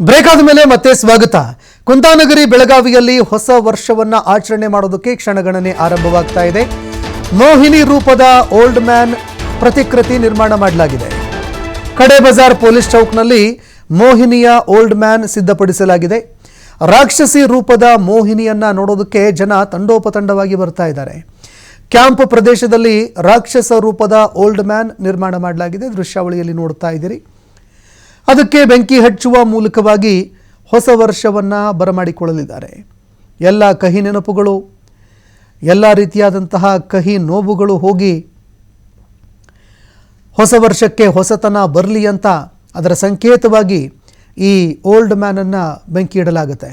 Break ಆದ ಮೇಲೆ ಮತ್ತೆ ಸ್ವಾಗತ. ಕುಂತಾನಗರಿ ಬೆಳಗಾವಿಯಲ್ಲಿ ಹೊಸ ವರ್ಷವನ್ನ ಆಚರಣೆ ಮಾಡೋದಕ್ಕೆ ಕ್ಷಣಗಣನೆ ಆರಂಭವಾಗ್ತಾ ಇದೆ. ಮೋಹಿನಿ ರೂಪದ ಓಲ್ಡ್ ಮ್ಯಾನ್ ಪ್ರತಿಕೃತಿ ನಿರ್ಮಾಣ ಮಾಡಲಾಗಿದೆ. ಕಡೆ ಬಜಾರ್ ಪೊಲೀಸ್ ಚೌಕ್ನಲ್ಲಿ ಮೋಹಿನಿಯ ಓಲ್ಡ್ ಮ್ಯಾನ್ ಸಿದ್ಧಪಡಿಸಲಾಗಿದೆ. ರಾಕ್ಷಸಿ ರೂಪದ ಮೋಹಿನಿಯನ್ನ ನೋಡೋದಕ್ಕೆ ಜನ ತಂಡೋಪತಂಡವಾಗಿ ಬರ್ತಾ ಇದ್ದಾರೆ. ಕ್ಯಾಂಪ್ ಪ್ರದೇಶದಲ್ಲಿ ರಾಕ್ಷಸ ರೂಪದ ಓಲ್ಡ್ ಮ್ಯಾನ್ ನಿರ್ಮಾಣ ಮಾಡಲಾಗಿದೆ. ದೃಶ್ಯಾವಳಿಯಲ್ಲಿ ನೋಡ್ತಾ ಇದ್ದೀರಿ. ಅದಕ್ಕೆ ಬೆಂಕಿ ಹಚ್ಚುವ ಮೂಲಕವಾಗಿ ಹೊಸ ವರ್ಷವನ್ನು ಬರಮಾಡಿಕೊಳ್ಳಲಿದ್ದಾರೆ. ಎಲ್ಲ ಕಹಿ ನೆನಪುಗಳು, ಎಲ್ಲ ರೀತಿಯಾದಂತಹ ಕಹಿ ನೋವುಗಳು ಹೋಗಿ ಹೊಸ ವರ್ಷಕ್ಕೆ ಹೊಸತನ ಬರಲಿ ಅಂತ ಅದರ ಸಂಕೇತವಾಗಿ ಈ ಓಲ್ಡ್ ಮ್ಯಾನನ್ನು ಬೆಂಕಿ ಇಡಲಾಗುತ್ತೆ.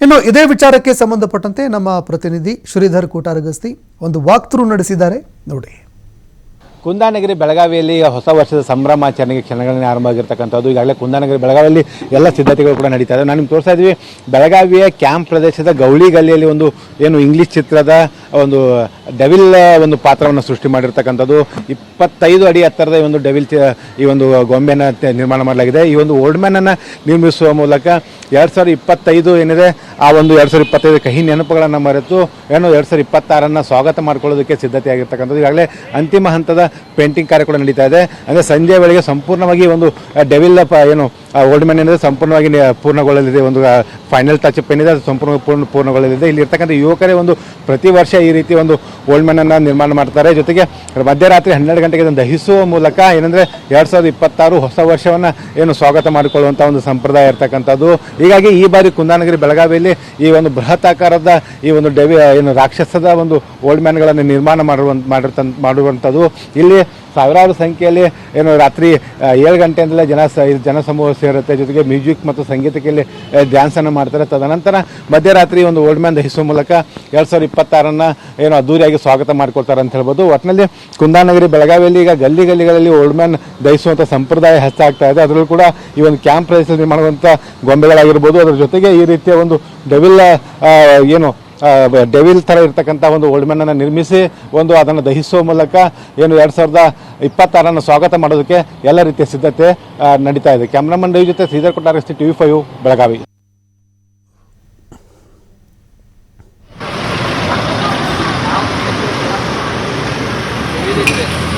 ಇನ್ನು ಇದೇ ವಿಚಾರಕ್ಕೆ ಸಂಬಂಧಪಟ್ಟಂತೆ ನಮ್ಮ ಪ್ರತಿನಿಧಿ ಶ್ರೀಧರ್ ಕೂಟಾರಗಸ್ತಿ ಒಂದು ವಾಕ್ ಥ್ರೂ ನಡೆಸಿದ್ದಾರೆ. ನೋಡಿ. ಕುಂದಾನಗರಿ ಬೆಳಗಾವಿಯಲ್ಲಿ ಹೊಸ ವರ್ಷದ ಸಂಭ್ರಮಾಚರಣೆಗೆ ಕ್ಷಣಗಳನ್ನೇ ಆರಂಭ ಆಗಿರ್ತಕ್ಕಂಥದ್ದು ಈಗಾಗಲೇ ಕುಂದಾನಗರಿ ಬೆಳಗಾವಿಯಲ್ಲಿ ಎಲ್ಲ ಸಿದ್ಧತೆಗಳು ಕೂಡ ನಡೀತಾ ಇದೆ. ನಾನು ನಿಮ್ಗೆ ತೋರಿಸ್ತಾ ಇದ್ವಿ, ಬೆಳಗಾವಿಯ ಕ್ಯಾಂಪ್ ಪ್ರದೇಶದ ಗೌಳಿ ಗಲ್ಲಿಯಲ್ಲಿ ಒಂದು ಏನು ಇಂಗ್ಲಿಷ್ ಚಿತ್ರದ ಒಂದು ಡೆವಿಲ್ ಒಂದು ಪಾತ್ರವನ್ನು ಸೃಷ್ಟಿ ಮಾಡಿರ್ತಕ್ಕಂಥದ್ದು. ಇಪ್ಪತ್ತೈದು ಅಡಿ ಎತ್ತರದ ಒಂದು ಡೆವಿಲ್ ಈ ಒಂದು ಗೊಂಬೆನ ನಿರ್ಮಾಣ ಮಾಡಲಾಗಿದೆ. ಈ ಒಂದು ಓಲ್ಡ್ ಮ್ಯಾನನ್ನು ನಿರ್ಮಿಸುವ ಮೂಲಕ ಎರಡು ಸಾವಿರದ ಇಪ್ಪತ್ತೈದು ಏನಿದೆ, ಆ ಒಂದು ಎರಡು ಸಾವಿರದ ಇಪ್ಪತ್ತೈದು ಕಹಿ ನೆನಪುಗಳನ್ನು ಮರೆತು, ಏನು ಎರಡು ಸಾವಿರದ ಇಪ್ಪತ್ತಾರನ್ನು ಸ್ವಾಗತ ಮಾಡಿಕೊಳ್ಳೋದಕ್ಕೆ ಸಿದ್ಧತೆ ಆಗಿರ್ತಕ್ಕಂಥದ್ದು ಈಗಾಗಲೇ ಅಂತಿಮ ಹಂತದ ಪೇಂಟಿಂಗ್ ಕಾರ್ಯ ಕೂಡ ನಡೀತಾ ಇದೆ. ಅಂದರೆ ಸಂಜೆ ವೇಳೆಗೆ ಸಂಪೂರ್ಣವಾಗಿ ಒಂದು ಡೆವಿಲ್ ಏನು ಓಲ್ಡ್ ಮ್ಯಾನ್ ಏನಿದೆ ಸಂಪೂರ್ಣವಾಗಿ ಪೂರ್ಣಗೊಳ್ಳಲಿದೆ. ಒಂದು ಫೈನಲ್ ಟಚ್ ಅಪ್ ಏನಿದೆ, ಅದು ಸಂಪೂರ್ಣ ಪೂರ್ಣ ಪೂರ್ಣಗೊಳ್ಳಲಿದೆ. ಇಲ್ಲಿ ಇರ್ತಕ್ಕಂಥ ಯುವಕರೇ ಒಂದು ಪ್ರತಿ ವರ್ಷ ಈ ರೀತಿ ಒಂದು ಓಲ್ಡ್ ಮ್ಯಾನನ್ನು ನಿರ್ಮಾಣ ಮಾಡ್ತಾರೆ. ಜೊತೆಗೆ ಮಧ್ಯರಾತ್ರಿ ಹನ್ನೆರಡು ಗಂಟೆಗೆ ಇದನ್ನು ದಹಿಸುವ ಮೂಲಕ ಏನಂದರೆ ಎರಡು ಸಾವಿರದ ಇಪ್ಪತ್ತಾರು ಹೊಸ ವರ್ಷವನ್ನು ಏನು ಸ್ವಾಗತ ಮಾಡಿಕೊಳ್ಳುವಂಥ ಒಂದು ಸಂಪ್ರದಾಯ ಇರ್ತಕ್ಕಂಥದ್ದು. ಹೀಗಾಗಿ ಈ ಬಾರಿ ಕುಂದಾನಗಿರಿ ಬೆಳಗಾವಿಯಲ್ಲಿ ಈ ಒಂದು ಬೃಹತ್ ಆಕಾರದ ಈ ಒಂದು ಡೆವಿ ಏನು ರಾಕ್ಷಸದ ಒಂದು ಓಲ್ಡ್ ಮ್ಯಾನ್ಗಳನ್ನು ನಿರ್ಮಾಣ ಮಾಡುವಂತ ಮಾಡಿರ್ತ ಮಾಡುವಂಥದ್ದು. ಇಲ್ಲಿ ಸಾವಿರಾರು ಸಂಖ್ಯೆಯಲ್ಲಿ ಏನು ರಾತ್ರಿ ಏಳು ಗಂಟೆಯಿಂದಲೇ ಜನ ಸ ಜನಸಮೂಹ ಸೇರುತ್ತೆ. ಜೊತೆಗೆ ಮ್ಯೂಸಿಕ್ ಮತ್ತು ಸಂಗೀತಕ್ಕೆ ಇಲ್ಲಿ ಡ್ಯಾನ್ಸನ್ನು ಮಾಡ್ತಾರೆ. ತದನಂತರ ಮಧ್ಯರಾತ್ರಿ ಒಂದು ಓಲ್ಡ್ ಮ್ಯಾನ್ ದಹಿಸುವ ಮೂಲಕ ಎರಡು ಸಾವಿರದ ಇಪ್ಪತ್ತಾರನ್ನು ಏನು ಅದ್ದೂರಿಯಾಗಿ ಸ್ವಾಗತ ಮಾಡ್ಕೊಳ್ತಾರೆ ಅಂತ ಹೇಳ್ಬೋದು. ಒಟ್ಟಿನಲ್ಲಿ ಕುಂದಾನಗರಿ ಬೆಳಗಾವಿಯಲ್ಲಿ ಈಗ ಗಲ್ಲಿ ಗಲ್ಲಿಗಳಲ್ಲಿ ಓಲ್ಡ್ ಮ್ಯಾನ್ ದಹಿಸುವಂಥ ಸಂಪ್ರದಾಯ ಹೆಚ್ಚಾಗ್ತಾ ಇದೆ. ಅದರಲ್ಲೂ ಕೂಡ ಈ ಒಂದು ಕ್ಯಾಂಪ್ ಪ್ರದೇಶದಲ್ಲಿ ಮಾಡುವಂಥ ಗೊಂಬೆಗಳಾಗಿರ್ಬೋದು. ಅದರ ಜೊತೆಗೆ ಈ ರೀತಿಯ ಒಂದು ಡೆವಿಲ್ ಆ, ಏನು ಡೆವಿಲ್ ಥರ ಇರ್ತಕ್ಕಂಥ ಒಂದು ಓಲ್ಡ್ ಮ್ಯಾನನ್ನು ನಿರ್ಮಿಸಿ ಒಂದು ಅದನ್ನು ದಹಿಸುವ ಮೂಲಕ ಏನು ಎರಡು ಸಾವಿರದ ಇಪ್ಪತ್ತಾರನ್ನು ಸ್ವಾಗತ ಮಾಡೋದಕ್ಕೆ ಎಲ್ಲ ರೀತಿಯ ಸಿದ್ಧತೆ ನಡೀತಾ ಇದೆ. ಕ್ಯಾಮ್ರಾಮನ್ ರವಿ ಜೊತೆ ಶ್ರೀಧರ್ ಕೊಟ್ಟಾರಸ್ತಿ ಟಿ ವಿ ಫೈವ್ ಬೆಳಗಾವಿ.